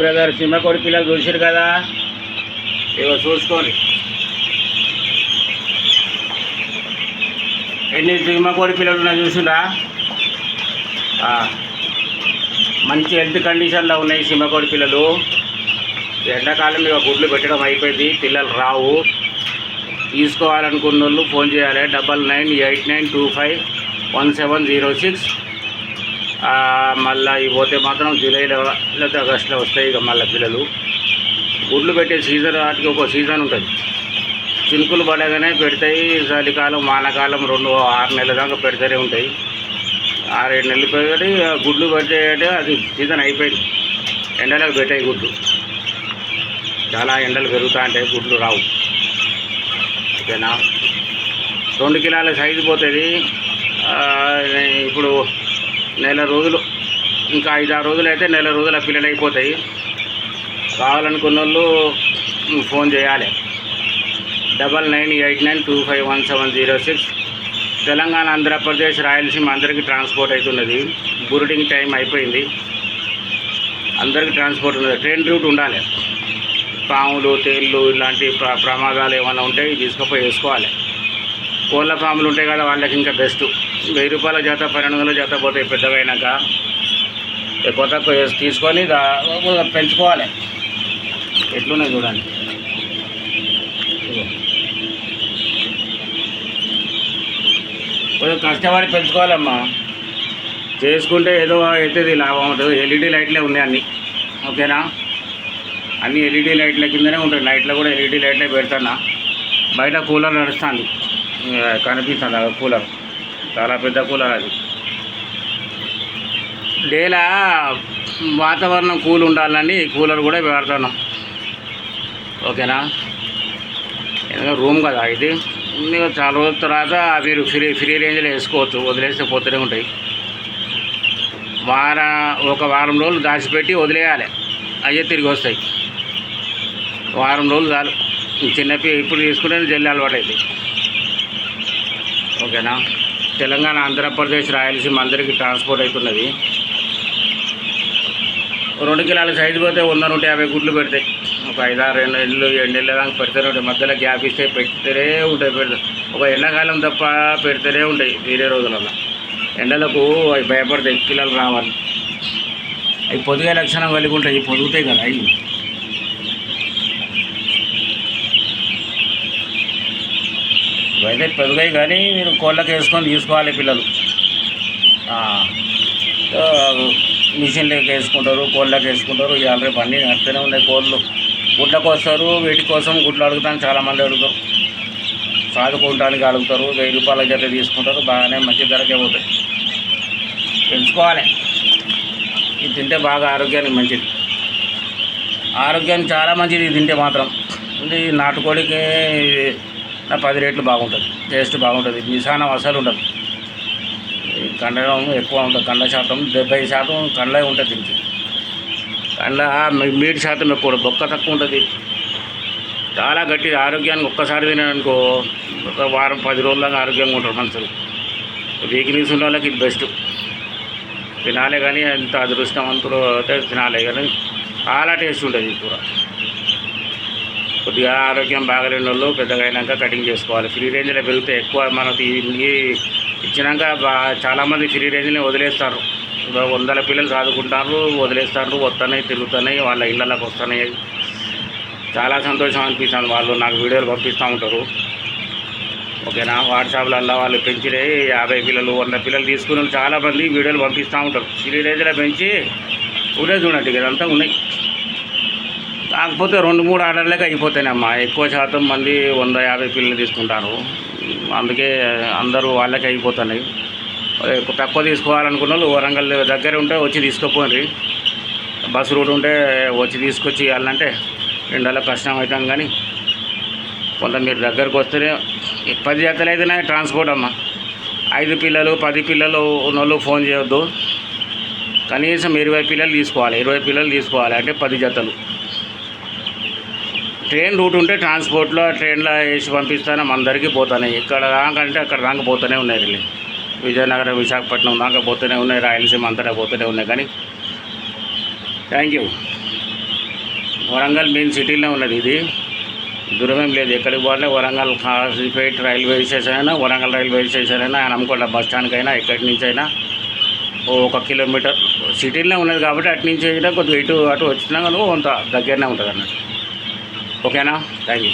Brother సింహకోడి పిల్లలు చూసారు కదా? ఇగో చూసుకోండి. ఎన్ని సింహకోడి పిల్లలు ఉన్నాయి చూసిండ్రా ఆ, మంచి హెల్త్ కండిషన్లో ఉన్నాయి సింహకోడి పిల్లలు. ఎండాకాలం ఇక గుడ్లు పెట్టడం అయిపోయింది పిల్లలు రావు. తీసుకోవాలనుకున్న వాళ్ళు ఫోన్ చేయాలి. Double nine eight nine two five one seven zero six మళ్ళీ ఇవి పోతే మాత్రం జూలైలో లేకపోతే ఆగస్టులో వస్తాయి ఇక మళ్ళీ పిల్లలు. గుడ్లు పెట్టే సీజన్ వాటికి ఒక సీజన్ ఉంటుంది. చినుకులు పడగానే పెడతాయి చలికాలం వానకాలం రెండు ఆరు నెలల దాకా పెడతానే ఉంటాయి. ఆరేడు నెలలు పెట్టి గుడ్లు పెట్టే అది సీజన్ అయిపోయింది. ఎండలకు పెట్టాయి గుడ్లు. చాలా ఎండలు పెరుగుతూ ఉంటాయి గుడ్లు రావు. ఓకేనా? రెండు కిలోల సైజు పోతుంది. ఇప్పుడు నెల రోజులు ఇంకా ఐదు ఆరు రోజులు అయితే నెల రోజుల పిల్లలు అయిపోతాయి కావాలనుకున్న వాళ్ళు ఫోన్ చేయాలి. Double nine eight nine two five one seven zero six. Telangana Andhra Pradesh Rayalaseema అందరికీ ట్రాన్స్పోర్ట్ అవుతున్నది బురుడింగ్ టైం అయిపోయింది. అందరికీ ట్రాన్స్పోర్ట్ ఉన్నది. ట్రైన్ రూట్ ఉండాలి. పాములు తేళ్ళు ఇలాంటి ప్ర ప్రమాదాలు ఏమైనా ఉంటే తీసుకుపోయి వేసుకోవాలి. కోళ్ళ ఫాములు ఉంటాయి కదా వాళ్ళకి ఇంకా బెస్ట్. వెయ్యి రూపాయల జాత పన్నెండు వందల జాత పోతాయి పెద్దగా కొత్త ఎక్కువ తక్కువ వేసి తీసుకొని పెంచుకోవాలి. ఎట్లున్నాయి చూడండి. కొంచెం కష్టపడి పెంచుకోవాలమ్మా. చేసుకుంటే ఏదో అవుతుంది లాభం ఉంటుంది ఎల్ఈడి లైట్లే ఉన్నాయి అన్నీ. ఓకేనా? అన్ని ఎల్ఈడి లైట్ల కిందనే ఉంటాయి. లైట్లో కూడా ఎల్ఈడి లైట్లే పెడతానా. బయట కూలర్ నడుస్తుంది. కనిపిస్తుంది కూలర్. చాలా పెద్ద కూలర్ అది. డేలా వాతావరణం కూల్ ఉండాలని కూలర్ కూడా పెడుతున్నాం ఓకేనా? ఎందుకంటే రూమ్ కదా ఇది. మీకు చాలా రోజుల తర్వాత మీరు ఫ్రీ ఫ్రీ రేంజ్లో వేసుకోవచ్చు వదిలేస్తే పోతూనే ఉంటాయి. వార ఒక వారం రోజులు దాచిపెట్టి వదిలేయాలి అయ్యే తిరిగి వస్తాయి. వారం రోజులు చాలు. చిన్నపి ఇప్పుడు తీసుకుంటే జల్లి అలవాటు అవుతాయి ఓకేనా? తెలంగాణ ఆంధ్రప్రదేశ్ రాయలసీమ అందరికీ ట్రాన్స్పోర్ట్ అవుతున్నది రెండు కిలోల సైజు పోతే వంద నూట యాభై గుడ్లు పెడతాయి. ఒక ఐదారు రెండు నెలలు ఏడు నెలల దాకా పెడతానే ఉంటాయి మధ్యలో గ్యాప్ ఇస్తే పెడితేనే ఉంటాయి పెడతాయి ఒక ఎండాకాలం తప్ప పెడితేనే ఉంటాయి వేరే రోజులలో ఎండలకు అవి భయపడతాయి పిల్లలు రావాలి. అవి పొదిగే లక్షణం కలిగి ఉంటాయి పొదుగుతాయి కదా అవి. ఇవైతే పెరుగాయి కానీ మీరు కోళ్ళకి వేసుకొని తీసుకోవాలి పిల్లలు. మిషన్లకి మిషన్లోకి వేసుకుంటారు కోళ్ళకి వేసుకుంటారు. ఇవాళ రేపు అన్నీ నడుస్తూనే ఉన్నాయి కోళ్ళు. గుడ్లకు వస్తారు వీటి కోసం గుడ్లు అడుగుతాను చాలామంది అడుగుతారు. సాదుకోవడానికి అడుగుతారు వెయ్యి రూపాయల జత తీసుకుంటారు బాగానే మంచి ధరకే పోతాయి. పెంచుకోవాలి. ఇది తింటే బాగా ఆరోగ్యానికి మంచిది. ఆరోగ్యానికి చాలా మంచిది ఇది తింటే మాత్రం. ఇది నాటుకోడికి పది రేట్లు బాగుంటుంది. టేస్ట్ బాగుంటుంది. నిశానం అసలు ఉండదు. ఈ ఎక్కువ ఉంటుంది. కండ శాతం డెబ్బై శాతం కండలే ఉంటుంది దీనికి. కండ మీటి శాతం ఎక్కువ బొక్క తక్కువ ఉంటుంది. చాలా గట్టి ఆరోగ్యానికి ఒక్కసారి తిననుకో ఒక వారం పది రోజుల ఆరోగ్యంగా ఉంటారు మనుషులు. వీక్నెస్ ఉన్న వాళ్ళకి ఇది బెస్ట్. తినాలే కానీ ఎంత అదృష్టవంతులు అయితే తినాలే కానీ చాలా టేస్ట్ ఉంటుంది ఈ కూర. కొద్దిగా ఆరోగ్యం బాగలేని వాళ్ళు పెద్దగా అయినాక కటింగ్ చేసుకోవాలి. ఫ్రీ రేంజ్లో పెరిగితే ఎక్కువ మనకి ఇచ్చినాక బా చాలామంది ఫ్రీ రేంజ్ని వదిలేస్తారు. వందల పిల్లలు చదువుకుంటారు వదిలేస్తారు వస్తున్నాయి తిరుగుతున్నాయి వాళ్ళ ఇళ్ళకి వస్తున్నాయి. చాలా సంతోషం అనిపిస్తుంది వాళ్ళు నాకు వీడియోలు పంపిస్తూ ఉంటారు. ఓకేనా? వాట్సాప్లల్లో వాళ్ళు పెంచినే యాభై పిల్లలు వంద పిల్లలు తీసుకుని వాళ్ళు చాలామంది వీడియోలు పంపిస్తూ ఉంటారు. ఫ్రీ రేంజ్లో పెంచి ఊరే చూడండి ఇదంతా ఉన్నాయి. కాకపోతే రెండు మూడు ఆర్డర్లకే అయిపోతాయినమ్మా. ఎక్కువ శాతం మంది వంద యాభై పిల్లలు తీసుకుంటారు. అందుకే అందరూ వాళ్ళకే అయిపోతున్నాయి. తక్కువ తీసుకోవాలనుకున్న వాళ్ళు వరంగల్ దగ్గర ఉంటే వచ్చి తీసుకుపోండి. బస్సు రూట్ ఉంటే వచ్చి తీసుకొచ్చి ఇవ్వాలంటే ఎండలో కష్టం అవుతాం కానీ కొంత మీరు దగ్గరకు వస్తేనే పది జతలు అయితేనే ట్రాన్స్పోర్ట్ అమ్మా. ఐదు పిల్లలు పది పిల్లలు ఉన్నోళ్ళు ఫోన్ చేయొద్దు. కనీసం ఇరవై పిల్లలు తీసుకోవాలి ఇరవై పిల్లలు తీసుకోవాలి అంటే పది జతలు. ట్రైన్ రూట్ ఉంటే ట్రాన్స్పోర్ట్లో ట్రైన్లో వేసి పంపిస్తాను అందరికీ పోతున్నాయి ఇక్కడ దాకంటే అక్కడ దాకా పోతూనే ఉన్నాయి వెళ్ళి విజయనగరం విశాఖపట్నం దాకా పోతూనే ఉన్నాయి రాయలసీమ అంతటా పోతూనే ఉన్నాయి. కానీ థ్యాంక్ యూ. వరంగల్ మెయిన్ సిటీలో ఉన్నది ఇది. దూరమేం లేదు. ఎక్కడికి పోవాలి వరంగల్ కాసిపేట్ రైల్వే స్టేషన్ అయినా వరంగల్ రైల్వే స్టేషన్ అయినా హనంకొండ బస్ స్టాండ్కి అయినా ఎక్కడి నుంచి అయినా ఓ ఒక కిలోమీటర్. సిటీలో ఉన్నది కాబట్టి అటు నుంచి అయినా కొద్దిగా ఇటు అటు వచ్చినా కానీ కొంత దగ్గరనే ఉంటుంది అన్నట్టు ఓకేనా థ్యాంక్ యూ